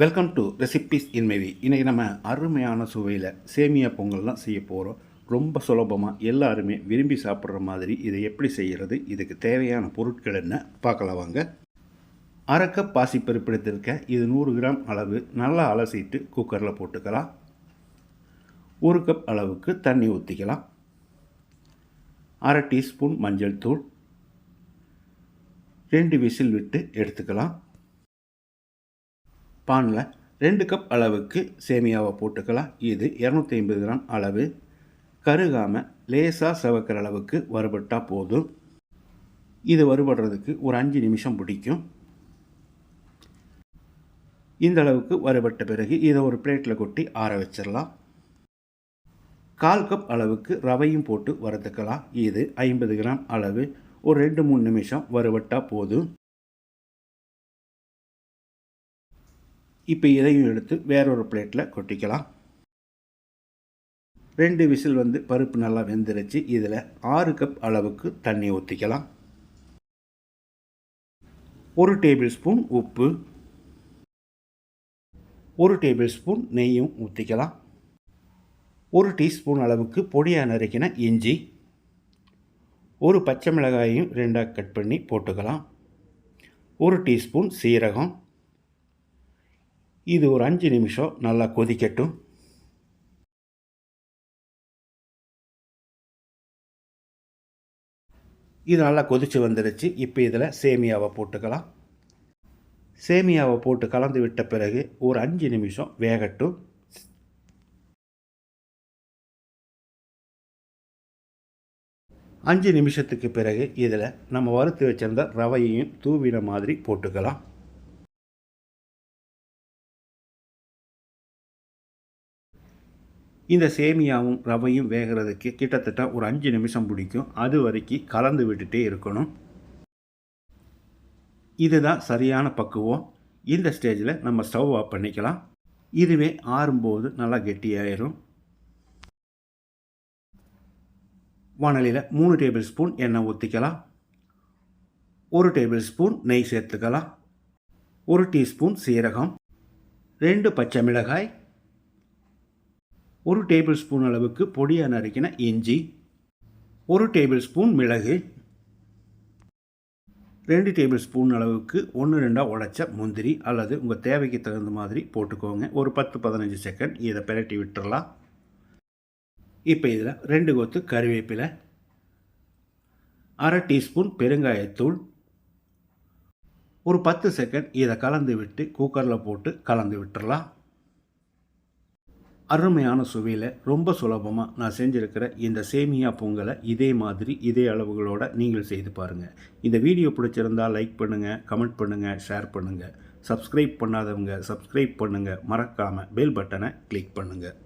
Welcome to recipes இன் மேவி இன்றைக்கி நம்ம அருமையான சுவையில் சேமியா பொங்கல்லாம் செய்ய போகிறோம் ரொம்ப சுலபமாக எல்லாருமே விரும்பி சாப்பிட்ற மாதிரி இதை எப்படி செய்கிறது இதுக்கு தேவையான பொருட்கள் என்ன பார்க்கலாம் வாங்க. அரை கப் பாசிப்பருப்பு எடுத்திருக்கேன். இது நூறு கிராம் அளவு. நல்லா அலசிட்டு குக்கரில் போட்டுக்கலாம். ஒரு கப் அளவுக்கு தண்ணி ஊற்றிக்கலாம் அரை டீஸ்பூன் மஞ்சள் தூள். ரெண்டு விசில் விட்டு எடுத்துக்கலாம். பானில் ரெண்டு கப் அளவுக்கு சேமியாவை போட்டுக்கலாம். இது இரநூத்தி ஐம்பது கிராம் அளவு. கருகாமல் லேசாக செவக்கிற அளவுக்கு வறுபட்டால் போதும். இது வறுபடுறதுக்கு ஒரு அஞ்சு நிமிஷம் பிடிக்கும். இந்த அளவுக்கு வறுபட்ட பிறகு இதை ஒரு பிளேட்டில் கொட்டி ஆற வச்சிடலாம். கால் கப் அளவுக்கு ரவையும் போட்டு வறுத்துக்கலாம். இது ஐம்பது கிராம் அளவு. ஒரு ரெண்டு மூணு நிமிஷம் வறுபட்டால் போதும். இப்போ இதையும் எடுத்து வேறொரு பிளேட்டில் கொட்டிக்கலாம். ரெண்டு விசில் வந்து பருப்பு நல்லா வெந்துருச்சு. இதில் ஆறு கப் அளவுக்கு தண்ணி ஊற்றிக்கலாம் ஒரு டேபிள் ஸ்பூன் உப்பு. ஒரு டேபிள் ஸ்பூன் நெய்யும் ஊற்றிக்கலாம் ஒரு டீஸ்பூன் அளவுக்கு பொடியாக நறுக்கின இஞ்சி. ஒரு பச்சை மிளகாயையும் ரெண்டாக கட் பண்ணி போட்டுக்கலாம். ஒரு டீஸ்பூன் சீரகம். இது ஒரு அஞ்சு நிமிஷம் நல்லா கொதிக்கட்டும். இது நல்லா கொதித்து வந்துடுச்சு இப்போ இதில் சேமியாவை போட்டுக்கலாம். சேமியாவை போட்டு கலந்து விட்ட பிறகு ஒரு அஞ்சு நிமிஷம் வேகட்டும். அஞ்சு நிமிஷத்துக்கு பிறகு இதில் நம்ம வறுத்து வச்சிருந்த ரவையையும் தூவின மாதிரி போட்டுக்கலாம். இந்த சேமியாவும் ரவையும் வேகிறதுக்கு கிட்டத்தட்ட ஒரு அஞ்சு நிமிஷம் பிடிக்கும். அது வரைக்கும் கலந்து விட்டுட்டே இருக்கணும். இதுதான் சரியான பக்குவம். இந்த ஸ்டேஜில் நம்ம ஸ்டவ் ஆஃப் பண்ணிக்கலாம். இதுவே ஆறும்போது நல்லா கெட்டியாயிரும். வானலியில் மூணு டேபிள் ஸ்பூன் எண்ணெய் ஊற்றிக்கலாம் ஒரு டேபிள் ஸ்பூன் நெய் சேர்த்துக்கலாம். ஒரு டீஸ்பூன் சீரகம். ரெண்டு பச்சை மிளகாய். ஒரு டேபிள் ஸ்பூன் அளவுக்கு பொடியாக நறுக்கின இஞ்சி ஒரு டேபிள் ஸ்பூன் மிளகு ரெண்டு டேபிள் ஸ்பூன் அளவுக்கு ஒன்று ரெண்டாக உடைச்ச முந்திரி அல்லது உங்கள் தேவைக்கு தகுந்த மாதிரி போட்டுக்கோங்க. ஒரு பத்து பதினஞ்சு செகண்ட் இதை பிரட்டி விட்டுறலாம். இப்போ இதில் ரெண்டு கொத்து கருவேப்பிலை அரை டீஸ்பூன் பெருங்காயத்தூள் ஒரு பத்து செகண்ட் இதை கலந்து விட்டு குக்கரில் போட்டு கலந்து விட்டுறலாம். அருமையான சுவையில் ரொம்ப சுலபமாக நான் செஞ்சுருக்கிற இந்த சேமியா பொங்கலை இதே மாதிரி இதே அளவுகளோடு நீங்கள் செய்து பாருங்கள் இந்த வீடியோ பிடிச்சிருந்தால் லைக் பண்ணுங்கள் கமெண்ட் பண்ணுங்கள் ஷேர் பண்ணுங்கள் சப்ஸ்கிரைப் பண்ணாதவங்க சப்ஸ்கிரைப் பண்ணுங்கள் மறக்காமல் பெல் பட்டனை கிளிக் பண்ணுங்கள்